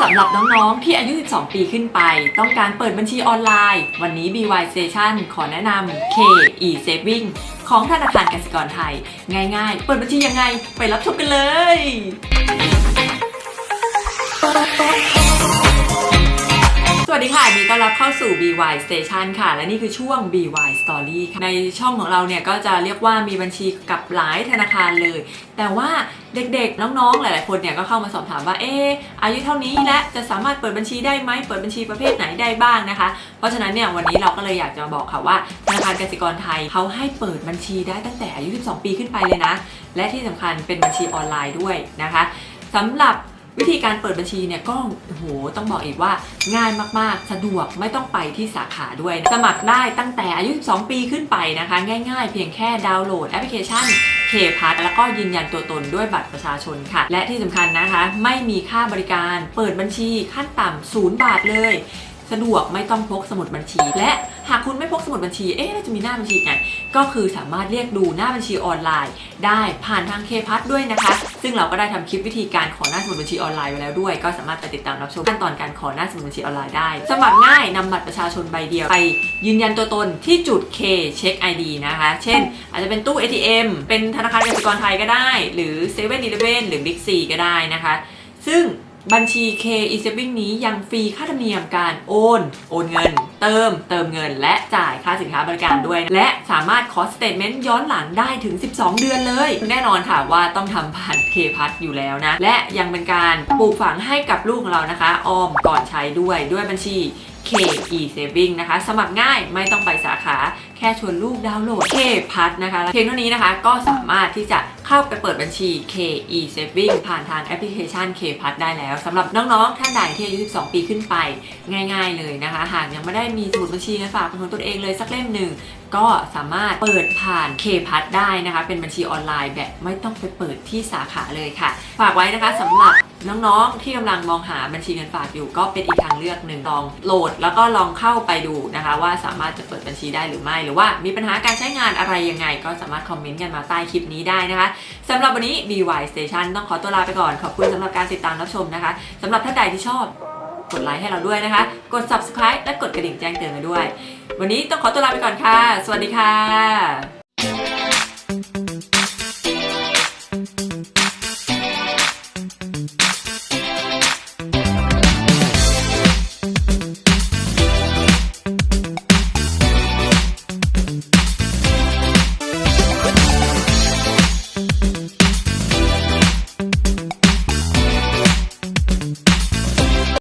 สำหรับน้องๆ ที่อายุ 12 ปีขึ้นไป ต้องการเปิดบัญชีออนไลน์ วันนี้ BY Station ขอแนะนำ K e Saving ของธนาคารกสิกรไทย ง่ายๆ เปิดบัญชียังไง ไปรับชมกันเลย อนรับเข้าสู่ BY Station ค่ะ และนี่คือช่วง BY Story ค่ะ ในช่องของเราเนี่ยก็จะเรียกว่ามีบัญชีกับหลายธนาคารเลย แต่ว่าเด็กๆ น้องๆ หลายๆ คนเนี่ยก็เข้ามาสอบถามว่า เอออายุเท่านี้และจะสามารถเปิดบัญชีได้ไหม เปิดบัญชีประเภทไหนได้บ้างนะคะ เพราะฉะนั้นเนี่ยวันนี้เราก็เลยอยากจะมาบอกค่ะว่าธนาคารกสิกรไทยเขาให้เปิดบัญชีได้ตั้งแต่อายุ 12 ปีขึ้นไปเลยนะ และที่สำคัญเป็นบัญชีออนไลน์ด้วยนะคะสำหรับ วิธีการเปิดบัญชีเนี่ยก็โอ้โหต้องบอกอีกว่าง่ายมากๆ สะดวกไม่ต้องไปที่สาขาด้วยนะสมัครได้ตั้งแต่อายุ 12 ปีขึ้นไปนะคะ ง่ายๆ เพียงแค่ดาวน์โหลดแอปพลิเคชันเคพัทแล้วก็ยืนยันตัวตนด้วยบัตรประชาชนค่ะ และที่สำคัญนะคะ ไม่มีค่าบริการ เปิดบัญชีขั้นต่ำศูนย์บาทเลย สะดวกไม่ต้องพกสมุดบัญชี และหากคุณไม่พกสมุดบัญชี เอ๊ะแล้วจะมีหน้าบัญชีไง ก็คือสามารถเรียกดูหน้าบัญชีออนไลน์ ได้ผ่านทางเคพัทด้วยนะคะ ซึ่งเราก็ได้ทำคลิปวิธีการขอหน้าสมุดบัญชีออนไลน์ไว้แล้วด้วย ก็สามารถไปติดตามรับชมขั้นตอนการขอหน้าสมุดบัญชีออนไลน์ได้ สมัครง่ายนำบัตรประชาชนใบเดียวไปยืนยันตัวตนที่จุด K เช็ค ID นะคะ เช่น อาจจะเป็นตู้ ATM เป็นธนาคารกสิกรไทยก็ได้ หรือ7 e เ e ่ e อหรือ Big C ก็ได้นะคะ ซึ่ง บัญชี K e-saving นี้ยังฟรีค่าธรรมเนียมการโอน โอนเงิน เติม เติมเงิน และจ่ายค่าสินค้าบริการด้วย และสามารถขอสเตทเมนต์ย้อนหลังได้ถึง 12 เดือนเลย แน่นอนค่ะว่าต้องทำผ่าน K พัทอยู่แล้วนะ และยังเป็นการปลูกฝังให้กับลูกของเรานะคะ ออมก่อนใช้ด้วยด้วยบัญชี K e saving นะคะ สมัครง่ายไม่ต้องไปสาขา แค่ชวนลูกดาวน์โหลด K พัทนะคะเพียงเท่านี้นะคะก็สามารถที่จะ เข้าไปเปิดบัญชี K e saving ผ่านทางแอปพลิเคชัน K พัทได้แล้วสำหรับน้องๆ ท่านใดที่อายุ 12 ปีขึ้นไป ง่ายๆเลยนะคะ หากยังไม่ได้มีสมุดบัญชีเงินฝากเป็นของตนเองเลยสักเล่มหนึ่งก็สามารถเปิดผ่าน K พัทได้นะคะ เป็นบัญชีออนไลน์แบบไม่ต้องไปเปิดที่สาขาเลยค่ะ ฝากไว้นะคะสำหรับน้องๆ ที่กำลังมองหาบัญชีเงินฝากอยู่ก็เป็นอีกทางเลือกหนึ่งลองโหลด แล้วก็ลองเข้าไปดูนะคะ ว่าสามารถจะเปิดบัญชีได้หรือไม่ หรือว่ามีปัญหาการใช้งานอะไรยังไง ก็สามารถคอมเมนต์กันมาใต้คลิปนี้ได้นะคะสำหรับวันนี้ BY Station ต้องขอตัวลาไปก่อน ขอบคุณสำหรับการติดตามรับชมนะคะสำหรับท่านใดที่ชอบกดไลค์ให้เราด้วยนะคะ กด subscribe และกดกระดิ่งแจ้งเตือนมาด้วย วันนี้ต้องขอตัวลาไปก่อนค่ะ สวัสดีค่ะ